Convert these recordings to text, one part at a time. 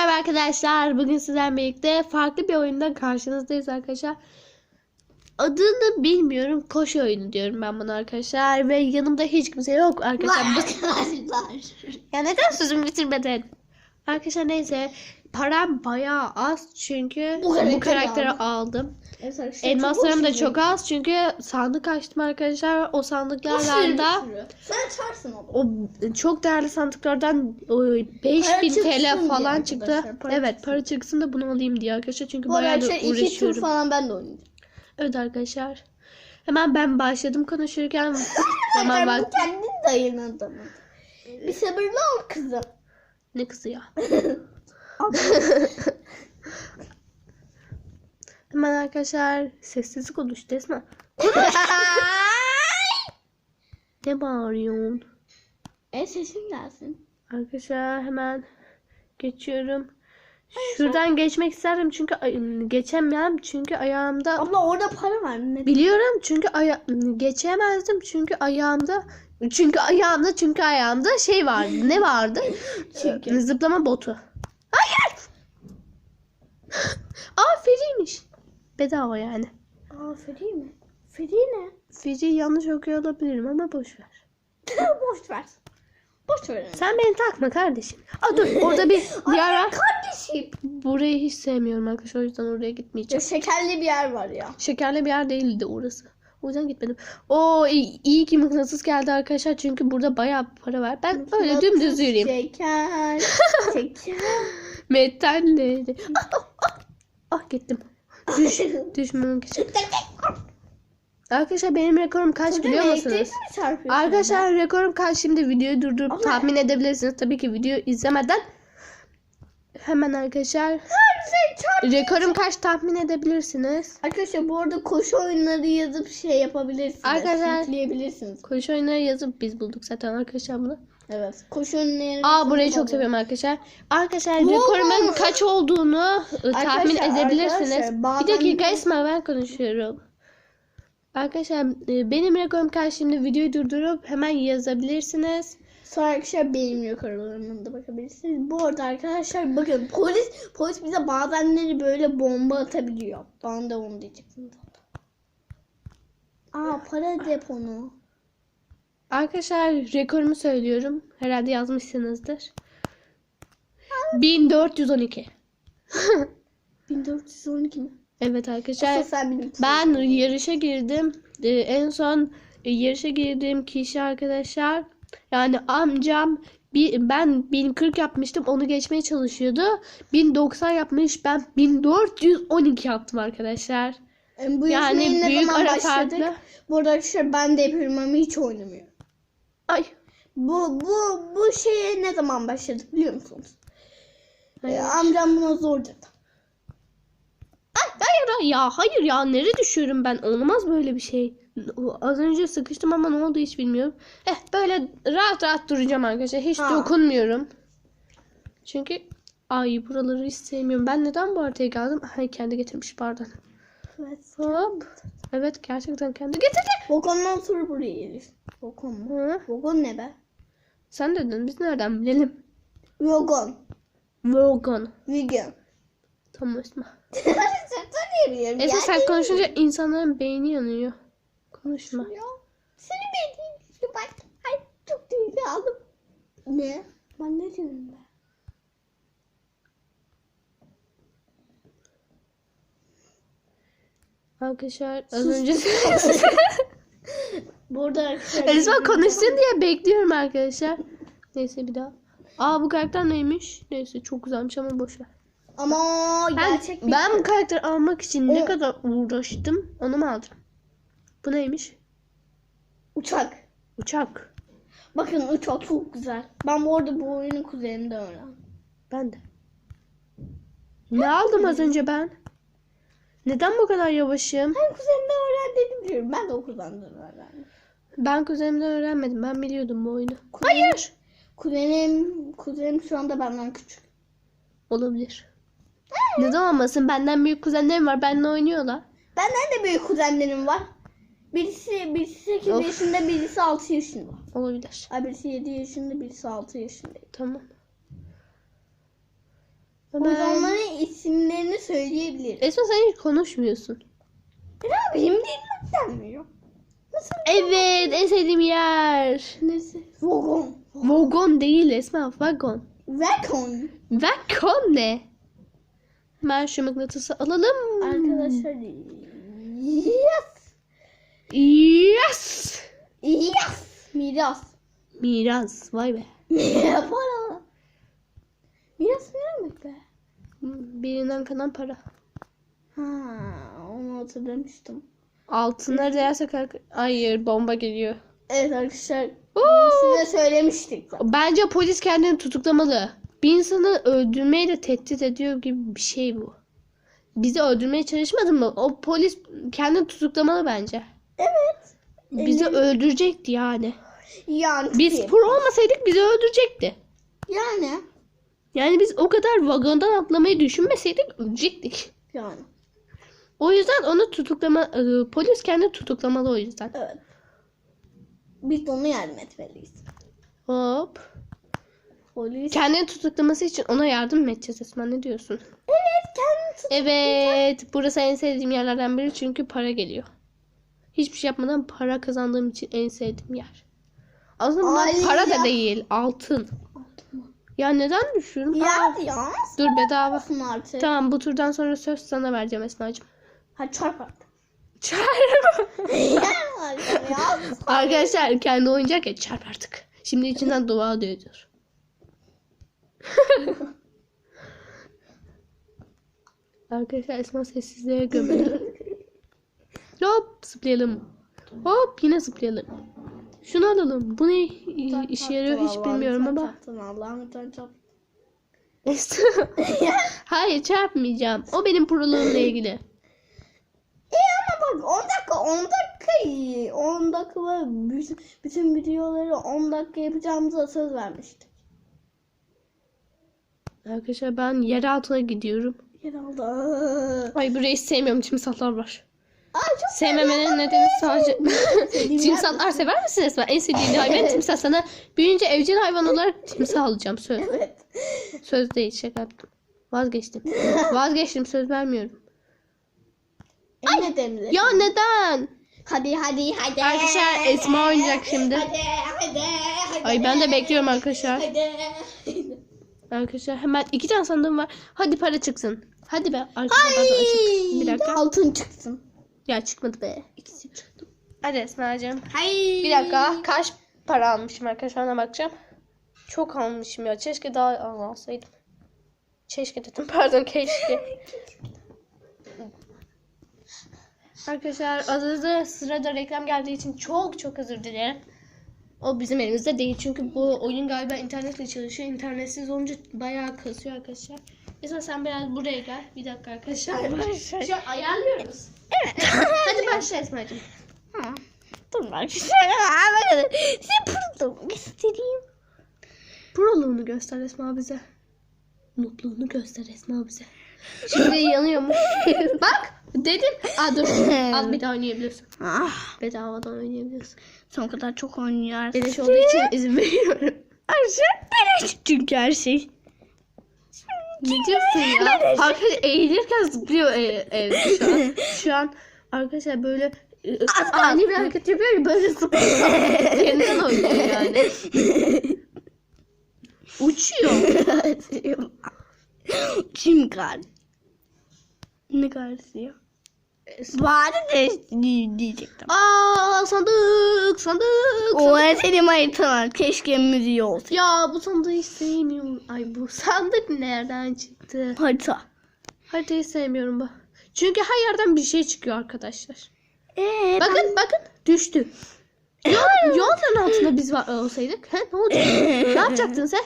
merhaba arkadaşlar. Bugün sizlerle birlikte farklı bir oyundan karşınızdayız arkadaşlar. Adını bilmiyorum. Koşu oyunu diyorum ben buna arkadaşlar. Ve yanımda hiç kimse yok arkadaşlar. Bu- arkadaşlar. ya neden sözümü bitirmedin? Arkadaşlar neyse. Param bayağı az çünkü Bu bu karakteri aldım. aldım. Evet Elmaslarım da çok az çünkü sandık açtım arkadaşlar. O sandıklardan da. Sen açarsın onu. o çok değerli sandıklardan o 5000 Para çıksın TL falan çıktı. para evet çıksın. para çıksın da bunu alayım diye arkadaşlar. Çünkü Bu bayağı da arkadaşlar iki tur uğraşıyorum. falan ben de oynayacağım. Evet arkadaşlar. Hemen ben başladım konuşurken. Hemen bak. kendin dayının adamı. Bir sabırlı ol kızım. Ne kızı ya? Hemen arkadaşlar sessiz konuş Desma. Ne bağırıyorsun? e sesin gelsin. Arkadaşlar hemen geçiyorum. Şuradan geçmek isterdim çünkü ay- geçemem çünkü ayağımda Abla orada para var. Ne? biliyorum çünkü aya geçemezdim çünkü ayağımda çünkü ayağımda çünkü ayağımda şey vardı ne vardı Çünkü. zıplama botu aa feriymiş bedava yani Aa free mi? Free ne? feri yanlış okuyor olabilirim ama boş ver Boş ver. Boş ver. sen beni takma kardeşim aa dur orada bir yer var Kardeşim. burayı hiç sevmiyorum arkadaşlar o yüzden oraya Ya gitmeyeceğim şekerli bir yer var ya. Şekerli bir yer değildi orası. O yüzden gitmedim. O iyi, iyi ki mıknatıs geldi arkadaşlar çünkü burada bayağı para var. Ben öyle dümdüz yürüyeyim. Şeker. Şeker. Metalleri. Ah, ah, ah. ah gittim. Düş, için. Arkadaşlar benim rekorum kaç biliyor musunuz? Arkadaşlar rekorum kaç şimdi videoyu durdurup Ama- tahmin edebilirsiniz. Tabii ki videoyu izlemeden. Hemen arkadaşlar rekorum kaç tahmin edebilirsiniz. Arkadaşlar bu arada koşu oyunları yazıp şey yapabilirsiniz. Arkadaşlar- Yükleyebilirsiniz. Koşu oyunları yazıp biz bulduk zaten arkadaşlar bunu. Evet. Koşu oyunları. Aa burayı çok seviyorum arkadaşlar. Arkadaşlar Bu rekorumun mu? kaç olduğunu e, tahmin Arkadaşlar, edebilirsiniz. arkadaşlar, bazen- Bir dakika Esma ben konuşuyorum. Arkadaşlar e, benim rekorum kaç şimdi videoyu durdurup hemen yazabilirsiniz. Sonra arkadaşlar benim rekorlarıma da bakabilirsiniz. Bu arada arkadaşlar bakın polis polis bize bazenleri böyle bomba atabiliyor. Ben de onu diyecektim. Aa para deponu. Arkadaşlar rekorumu söylüyorum. Herhalde yazmışsınızdır. 1412. 1412 mi? Evet arkadaşlar. Ben yarışa girdim. Ee, en son yarışa girdiğim kişi arkadaşlar yani amcam bir, ben 1040 yapmıştım onu geçmeye çalışıyordu. 1090 yapmış ben 1412 yaptım arkadaşlar. Yani bu Yani büyük ara farklı. Bu arada arkadaşlar ben de yapıyorum ama hiç oynamıyorum. Ay. Bu bu bu şeye ne zaman başladık biliyor musunuz? Hayır. Ee, amcam buna zor dedi. Ay, hayır ya hayır ya nereye düşüyorum ben olmaz böyle bir şey. Az önce sıkıştım ama ne oldu hiç bilmiyorum. Eh böyle rahat rahat duracağım arkadaşlar. Hiç Ha. dokunmuyorum. Çünkü ay buraları hiç sevmiyorum. Ben neden bu haritaya geldim? Ay kendi getirmiş pardon. Evet. Hop. Evet gerçekten kendi getirdi. Volkan'dan sonra buraya gelir. Volkan mı? Hı. Volkan ne be? Sen dedin biz nereden bilelim? Volkan. Volkan. Vegan. Tamam Esma. Esma sen konuşunca insanların beyni yanıyor. Konuşma. Seni beğendim. Şu bak. Ay çok duygulandım. Ne? Ben ne diyorum be? Arkadaşlar az Sus. önce Burada arkadaşlar. Esma konuşsun diye bekliyorum arkadaşlar. Neyse bir daha. Aa bu karakter neymiş? Neyse çok güzelmiş ama boş ver. Ama Ben, gerçek bir ben bu karakteri almak için ne kadar uğraştım onu mu aldım? Bu neymiş? uçak. Uçak. Bakın uçak çok güzel. Ben bu arada bu oyunu kuzenimde öğrendim. Ben de. Ne aldım az önce ben? Neden bu kadar yavaşım? Ben kuzenimde öğrendim diyorum. Ben de o kuzenimden öğrendim. Ben kuzenimden öğrenmedim. Ben biliyordum bu oyunu. Hayır. Kuzenim, kuzenim şu anda benden küçük. Olabilir. Neden olmasın? Benden büyük kuzenlerim var. Benimle oynuyorlar. Benden de büyük kuzenlerim var. Birisi, birisi 8 Of. yaşında, birisi 6 yaşında. Olabilir. Ay birisi 7 yaşında, birisi 6 yaşında. Tamam. Biz onların isimlerini söyleyebiliriz. Esma sen hiç konuşmuyorsun. Ne yapayım dinlemekten mi? Nasıl? Evet en sevdiğim yer. Neyse. Vagon. Vagon değil Esma vagon. Vagon. Vagon ne? Hemen şu mıknatısı alalım. Arkadaşlar. Yes. Yes. Yes. Miras. Miras vay be. Para. Miras ne demek be? Birinden kalan para. Ha, onu hatırlamıştım. Altınları değersek arka- Hayır bomba geliyor. Evet arkadaşlar. Size söylemiştik. zaten. Bence polis kendini tutuklamalı. Bir insanı öldürmeyle tehdit ediyor gibi bir şey bu. Bizi öldürmeye çalışmadı mı? O polis kendini tutuklamalı bence. Evet. Bizi öldürecekti yani. Yani. Biz pro olmasaydık bizi öldürecekti. Yani. Yani biz o kadar vagondan atlamayı düşünmeseydik ölecektik. Yani. O yüzden onu tutuklama e, polis kendi tutuklamalı o yüzden. Evet. Biz de ona yardım etmeliyiz. Hop. Polis. Kendini tutuklaması için ona yardım mı edeceğiz Esma ne diyorsun? Evet kendini tut. Evet, burası en sevdiğim yerlerden biri çünkü para geliyor. Hiçbir şey yapmadan para kazandığım için en sevdiğim yer. Aslında bunlar Ay para ya. da değil, altın. Ya neden düşüyorum? Ya Aa, ya. dur bedava. Artık? Tamam bu turdan sonra söz sana vereceğim Esma'cığım. Hadi çarp artık. Çarp. Arkadaşlar kendi oyuncak ya çarp artık. Şimdi içinden dua diyor. Arkadaşlar Esma sessizliğe gömüldü. Zıplayalım. Hop yine zıplayalım. Şunu alalım. Bu ne işe yarıyor hiç bilmiyorum ama. Çarptın Allah'ım sen çarp. Hayır çarpmayacağım. O benim proluğumla ilgili. İyi ama bak 10 dakika 10 dakika iyi. 10 dakika var. Bütün, bütün videoları 10 dakika yapacağımıza söz vermiştik. Arkadaşlar ben yer altına gidiyorum. Herhalde. Ay burayı sevmiyorum. Timsahlar var. Ay çok Sevmemenin nedeni sadece... Timsahlar sever misin Esma? En sevdiğin hayvan timsah. Sana büyüyünce evcil hayvan olarak timsah alacağım. Söz. Evet. Söz değil şaka yaptım. Vazgeçtim. Vazgeçtim söz vermiyorum. Emre Demir. Ya neden? Hadi hadi hadi. Arkadaşlar Esma oynayacak şimdi. Hadi hadi hadi. Ay ben de bekliyorum arkadaşlar. Hadi. Arkadaşlar hemen iki tane sandığım var. Hadi para çıksın. Hadi be. Arkadaşlar açık. Bir dakika. Altın çıksın. Ya çıkmadı be. İkisi çıktı. Hadi Esma'cığım. Hay. Bir dakika. Kaç para almışım arkadaşlar ona bakacağım. Çok almışım ya. Keşke daha alsaydım. Keşke dedim. Pardon keşke. arkadaşlar az önce sırada reklam geldiği için çok çok özür dilerim. O bizim elimizde değil. Çünkü bu oyun galiba internetle çalışıyor. İnternetsiz olunca bayağı kasıyor arkadaşlar. Mesela sen biraz buraya gel. Bir dakika arkadaşlar. Şu an ayarlıyoruz. Evet. Hadi başla Esma'cığım. Ha. Dur bak. Bakın. Size pırıltımı göstereyim. Proluğunu göster Esma bize. Mutluluğunu göster Esma bize. Şimdi yanıyormuş. Bak dedim. Aa dur. Al bir daha oynayabiliyorsun. Ah. Bedavadan oynayabiliyorsun. Son kadar çok oynuyor. Beleş olduğu için izin veriyorum. Aşağı beleş çünkü her şey. Ne diyorsun ya? Arkadaşlar eğilirken zıplıyor ev, evde şu an. Şu an arkadaşlar böyle e, ani bir hareket yapıyor ya böyle zıplıyor. Kendinden oynuyor yani. Uçuyor. Kim kar? Ne karısı ya? Bari de diyecektim. Aa sandık sandık. O senin haritan. Keşke müziği olsa. Ya bu sandığı sevmiyorum. Ay bu sandık nereden çıktı? Harita. Haritayı sevmiyorum bu. Çünkü her yerden bir şey çıkıyor arkadaşlar. Ee, Bakın bakın düştü. Yol, yolların altında biz var olsaydık. He, ne olacak? ne yapacaktın sen?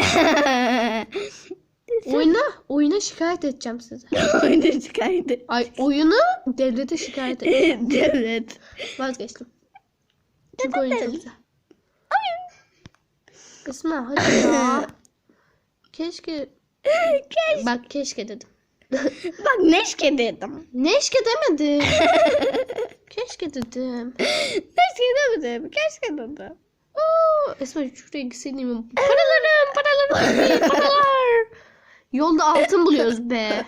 Oyuna, oyuna şikayet edeceğim size. Oyunu çıkardı. Ay oyunu devlete şikayet edeceğim. evet. Vazgeçtim. Çünkü oyun çok güzel. Esma hadi ya. Keşke. Keşke. Bak keşke dedim. Bak neşke dedim. Neşke demedim. keşke dedim. Neşke demedim. Keşke dedim. Oo, Esma şuraya gitseydim. Paralarım, paralarım, paralar. Yolda altın buluyoruz be.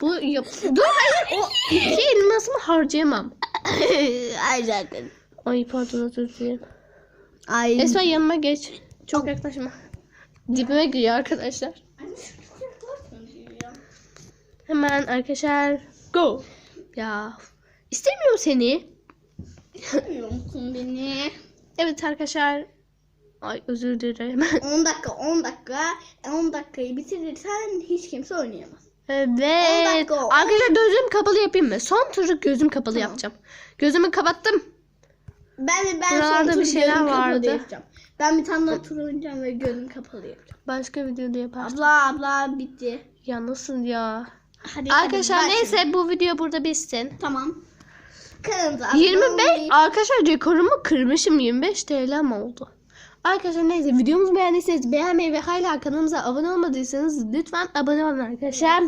Bu yap Dur hayır o iki elmasımı harcayamam. Ay zaten. Ay pardon özür dilerim. Ay. Esma yanıma geç. Çok yaklaşma. Dibime giriyor arkadaşlar. Hemen arkadaşlar go. Ya istemiyorum seni. Musun beni? Evet arkadaşlar. Ay özür dilerim. 10 dakika 10 dakika 10 dakikayı bitirirsen hiç kimse oynayamaz. Evet. dakika, Arkadaşlar gözüm kapalı yapayım mı? Son turu gözüm kapalı Tamam. yapacağım. Gözümü kapattım. Ben de ben Buralarda son bir şeyler gözüm kapalı vardı. yapacağım. Ben bir tane daha tur oynayacağım ve gözüm kapalı yapacağım. Başka videoda yaparsın. Abla abla bitti. Ya nasıl ya? Hadi, Arkadaşlar hadi, neyse başlayalım. bu video burada bitsin. Tamam. Abone 25 olmayı- arkadaşlar rekorumu kırmışım 25 TL mi oldu? Arkadaşlar neyse videomuzu beğendiyseniz beğenmeyi ve hala kanalımıza abone olmadıysanız lütfen abone olun arkadaşlar.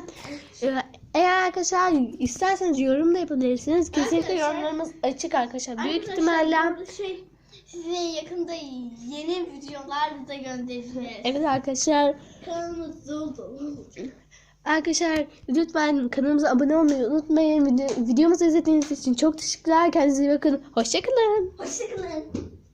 Ee, Eğer arkadaşlar isterseniz yorum da yapabilirsiniz. Kesinlikle Arkadaşlar- yorumlarımız açık arkadaşlar. Büyük Arkadaşlar, ihtimalle Şey, size yakında yeni videolar da göndereceğiz. Evet arkadaşlar Kanalımız dolu dolu. Arkadaşlar lütfen kanalımıza abone olmayı unutmayın. Video, videomuzu izlediğiniz için çok teşekkürler. Kendinize iyi bakın. Hoşçakalın. Hoşçakalın.